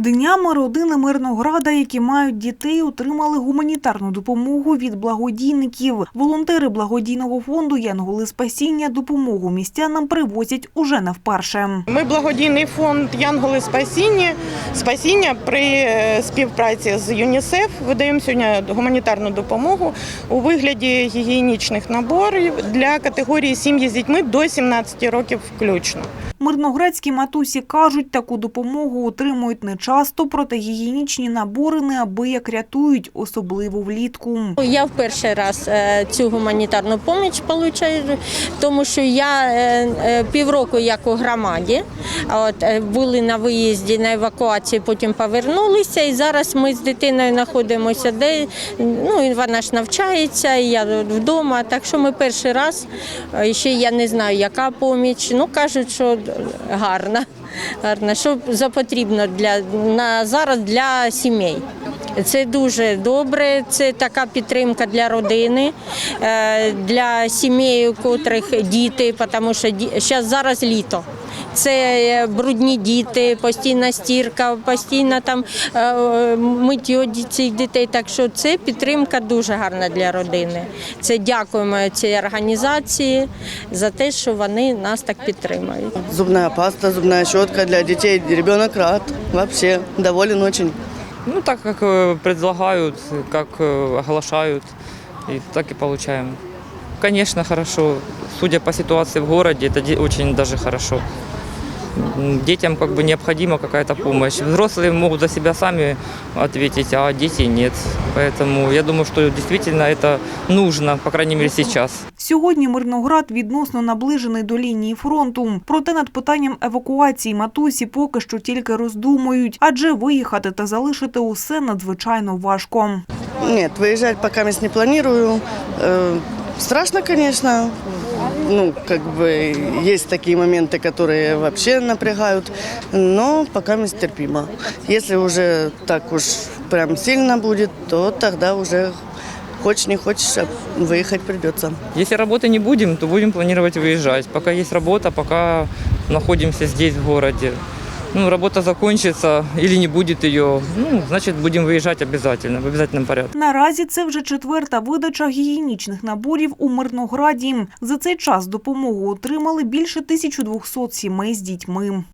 Днями родини Мирнограда, які мають дітей, отримали гуманітарну допомогу від благодійників. Волонтери благодійного фонду Янголи Спасіння допомогу містянам привозять уже не вперше. Ми благодійний фонд Янголи Спасіння. Спасіння при е, співпраці з ЮНІСЕФ видаємо сьогодні гуманітарну допомогу у вигляді гігієнічних наборів для категорії сім'ї з дітьми до 17 років включно. Мирноградські матусі кажуть, таку допомогу отримують нечасто, проте гігієнічні набори неабияк рятують, особливо влітку. Я в перший раз е, цю гуманітарну допомогу отримую, тому що я е, е, півроку як у громаді, от, були на виїзді на евакуації, потім повернулися. І зараз ми з дитиною знаходимося, де ну, вона ж навчається, і я вдома. Так що ми перший раз, ще я не знаю, яка поміч. Ну, кажуть, що гарна. Гарна, що запотрібно для на зараз для сімей. Це дуже добре. Це така підтримка для родини, е, для сімей, у котрих діти, тому що зараз зараз літо Це е, брудні діти, постійна стірка, постійно там е, миття цих дітей. Так що це підтримка дуже гарна для родини. Це дякуємо цій організації за те, що вони нас так підтримують. Зубная паста, зубная щетка для детей. Ребенок рад. Вообще доволен очень. Ну, так как э, предлагают, как э, оглашают, и так и получаем. Конечно, хорошо. Судя по ситуации в городе, это де- очень даже хорошо. М, Детям как бы необходима какая-то помощь. Взрослые могут за себя сами ответить, а дети нет. Поэтому я думаю, что действительно это нужно, по крайней мере сейчас. Сьогодні Мирноград відносно наближений до лінії фронту. Проте над питанням евакуації матусі поки що тільки роздумують, адже виїхати та залишити усе надзвичайно важко. Нет, выезжать пока мест не планирую. Э, Страшно, конечно. Ну, как бы есть такие моменты, которые вообще напрягают, но пока мест терпимо. Если уже так уж прям сильно будет, то тогда уже хочешь не хочешь, а выехать придется. Если работы не будем, то будем планировать выезжать. Пока есть работа, пока находимся здесь, в городе. Ну, работа закончится или не будет ее, ну, значит, будем выезжать обязательно, в обязательном порядке. Наразі це вже четверта видача гігієнічних наборів у Мирнограді. За цей час допомогу отримали більше 1200 сімей з дітьми.